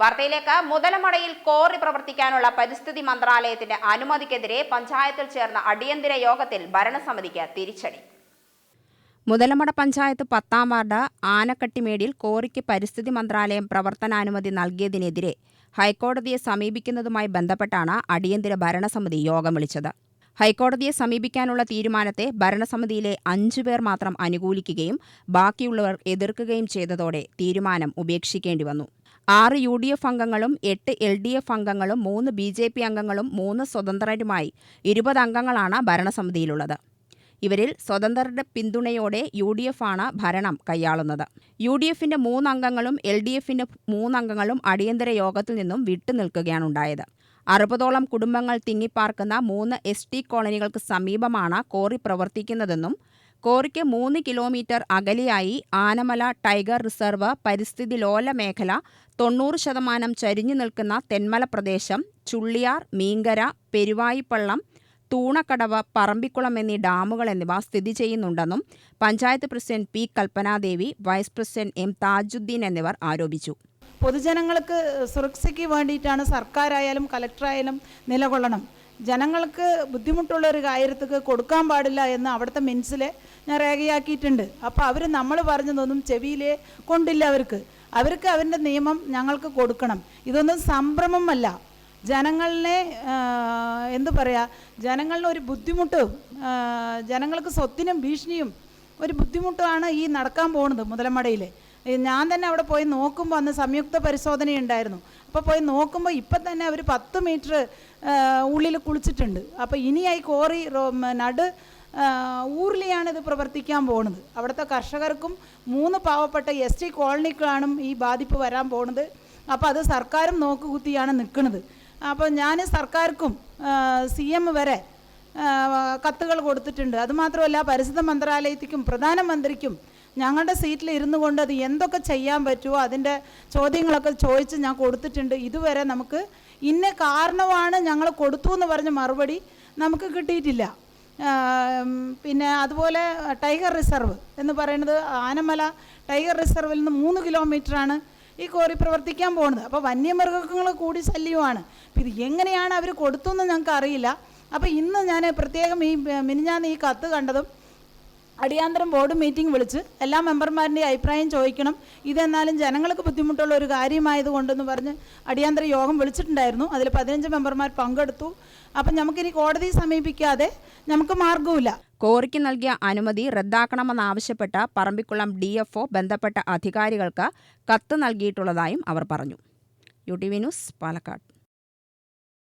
വാർത്തയിലേക്ക്. മുതലമടയിൽ കോറി പ്രവർത്തിക്കാനുള്ള പരിസ്ഥിതി മന്ത്രാലയത്തിന്റെ അനുമതിക്കെതിരെ പഞ്ചായത്തിൽ ചേർന്ന അടിയന്തര യോഗത്തിൽ ഭരണസമിതിക്ക് തിരിച്ചടി. മുതലമട പഞ്ചായത്ത് പത്താം വാർഡ് ആനക്കട്ടിമേടിൽ കോറിക്ക് പരിസ്ഥിതി മന്ത്രാലയം പ്രവർത്തനാനുമതി നൽകിയതിനെതിരെ ഹൈക്കോടതിയെ സമീപിക്കുന്നതുമായി ബന്ധപ്പെട്ടാണ് അടിയന്തര ഭരണസമിതി യോഗം വിളിച്ചത്. ഹൈക്കോടതിയെ സമീപിക്കാനുള്ള തീരുമാനത്തെ ഭരണസമിതിയിലെ അഞ്ചുപേർ മാത്രം അനുകൂലിക്കുകയും ബാക്കിയുള്ളവർ എതിർക്കുകയും ചെയ്തതോടെ തീരുമാനം ഉപേക്ഷിക്കേണ്ടി വന്നു. ആറ് യു ഡി എഫ് അംഗങ്ങളും എട്ട് എൽ ഡി എഫ് അംഗങ്ങളും മൂന്ന് ബി ജെ പി അംഗങ്ങളും മൂന്ന് സ്വതന്ത്രരുമായി ഇരുപത് അംഗങ്ങളാണ് ഭരണസമിതിയിലുള്ളത്. ഇവരിൽ സ്വതന്ത്രരുടെ പിന്തുണയോടെ യു ഡി എഫ് ആണ് ഭരണം കൈയാളുന്നത്. യു ഡി എഫിന്റെ മൂന്നംഗങ്ങളും എൽ ഡി എഫിന്റെ മൂന്നംഗങ്ങളും അടിയന്തര യോഗത്തിൽ നിന്നും വിട്ടുനിൽക്കുകയാണ് ഉണ്ടായത്. അറുപതോളം കുടുംബങ്ങൾ തിങ്ങിപ്പാർക്കുന്ന മൂന്ന് എസ് ടി കോളനികൾക്ക് സമീപമാണ് കോറി പ്രവർത്തിക്കുന്നതെന്നും കോറിക്ക് മൂന്ന് കിലോമീറ്റർ അകലെയായി ആനമല ടൈഗർ റിസർവ് പരിസ്ഥിതി ലോല മേഖല തൊണ്ണൂറ് ശതമാനം ചരിഞ്ഞു നിൽക്കുന്ന തെന്മല പ്രദേശം ചുള്ളിയാർ മീങ്കര പെരുവായിപ്പള്ളം തൂണക്കടവ് പറമ്പിക്കുളം എന്നീ ഡാമുകൾ എന്നിവ സ്ഥിതി ചെയ്യുന്നുണ്ടെന്നും panchayat president P Kalpanadevi vice president M Thajudheen എന്നിവർ ആരോപിച്ചു. പൊതുജനങ്ങൾക്ക് സുരക്ഷയ്ക്ക് വേണ്ടിയിട്ടാണ് സർക്കാരായാലും കലക്ടറായാലും നിലകൊള്ളണം. ജനങ്ങൾക്ക് ബുദ്ധിമുട്ടുള്ള ഒരു കാര്യത്തേക്ക് കൊടുക്കാൻ പാടില്ല എന്ന് അവിടുത്തെ മിൻസിൽ ഞാൻ രേഖയാക്കിയിട്ടുണ്ട്. അപ്പോൾ അവർ നമ്മൾ പറഞ്ഞതൊന്നും ചെവിയിലെ കൊണ്ടില്ല അവർക്ക്. അവർക്ക് അവരുടെ നിയമം ഞങ്ങൾക്ക് കൊടുക്കണം. ഇതൊന്നും സംഭ്രമമല്ല. ജനങ്ങളിനെ ആ, എന്തു പറയുക ജനങ്ങളിന് ഒരു ബുദ്ധിമുട്ട് ജനങ്ങൾക്ക് സ്വത്തിനും ഭീഷണിയും ഒരു ബുദ്ധിമുട്ടാണ് ഈ നടക്കാൻ പോകുന്നത് മുതലമടയിൽ ഞാൻ തന്നെ അവിടെ പോയി നോക്കുമ്പോൾ അന്ന് സംയുക്ത പരിശോധന ഉണ്ടായിരുന്നു അപ്പോൾ പോയി നോക്കുമ്പോൾ ഇപ്പം തന്നെ അവർ പത്ത് മീറ്റർ ഉള്ളിൽ കുളിച്ചിട്ടുണ്ട്. അപ്പോൾ ഇനിയായി കോറി നട് ഊരിലെയാണ് ഇത് പ്രവർത്തിക്കാൻ പോകുന്നത് അവിടുത്തെ കർഷകർക്കും മൂന്ന് പാവപ്പെട്ട എസ് ടി കോളനിക്കാണ് ഈ ബാധിപ്പ് വരാൻ പോകുന്നത് അപ്പോൾ അത് സർക്കാരും നോക്കുകുത്തിയാണ് നിൽക്കുന്നത് അപ്പോൾ ഞാൻ സർക്കാർക്കും സി എം വരെ കത്തുകൾ കൊടുത്തിട്ടുണ്ട്. അതുമാത്രമല്ല പരിസ്ഥിതി മന്ത്രാലയത്തിക്കും പ്രധാനമന്ത്രിക്കും ഞങ്ങളുടെ സീറ്റിൽ ഇരുന്നു കൊണ്ട് അത് എന്തൊക്കെ ചെയ്യാൻ പറ്റുമോ അതിന്റെ ചോദ്യങ്ങളൊക്കെ ചോദിച്ച് ഞാൻ കൊടുത്തിട്ടുണ്ട്. ഇതുവരെ നമുക്ക് ഇന്ന കാരണമാണ് ഞങ്ങൾ കൊടുത്തു എന്ന് പറഞ്ഞ മറുപടി നമുക്ക് കിട്ടിയിട്ടില്ല. പിന്നെ അതുപോലെ ടൈഗർ റിസർവ് എന്ന് പറയുന്നത് ആനമല ടൈഗർ റിസർവിൽ നിന്ന് മൂന്ന് കിലോമീറ്ററാണ് ഈ കോറി പ്രവർത്തിക്കാൻ പോകുന്നത്. അപ്പോൾ വന്യമൃഗങ്ങൾ കൂടി ശല്യമാണ്. ഇത് എങ്ങനെയാണ് അവർ കൊടുത്തതെന്ന് ഞങ്ങൾക്ക് അറിയില്ല. അപ്പോൾ ഇന്ന് ഞാൻ പ്രത്യേകം ഈ മിനിഞ്ഞാന്ന് ഈ കത്ത് കണ്ടതും അടിയന്തരം ബോർഡ് മീറ്റിംഗ് വിളിച്ച് എല്ലാ മെമ്പർമാരുടെയും അഭിപ്രായം ചോദിക്കണം. ഇതെന്നാലും ജനങ്ങൾക്ക് ബുദ്ധിമുട്ടുള്ള ഒരു കാര്യമായതുകൊണ്ടെന്ന് പറഞ്ഞ് അടിയന്തര യോഗം വിളിച്ചിട്ടുണ്ടായിരുന്നു. അതിൽ പതിനഞ്ച് മെമ്പർമാർ പങ്കെടുത്തു. അപ്പം നമുക്കിനി കോടതിയെ സമീപിക്കാതെ നമുക്ക് മാർഗവുമില്ല കോറിക്ക് നൽകിയ അനുമതി റദ്ദാക്കണമെന്നാവശ്യപ്പെട്ട് പറമ്പിക്കുളം ഡി എഫ് ബന്ധപ്പെട്ട അധികാരികൾക്ക് കത്ത് നൽകിയിട്ടുള്ളതായും അവർ പറഞ്ഞു. U T V news Palakkad.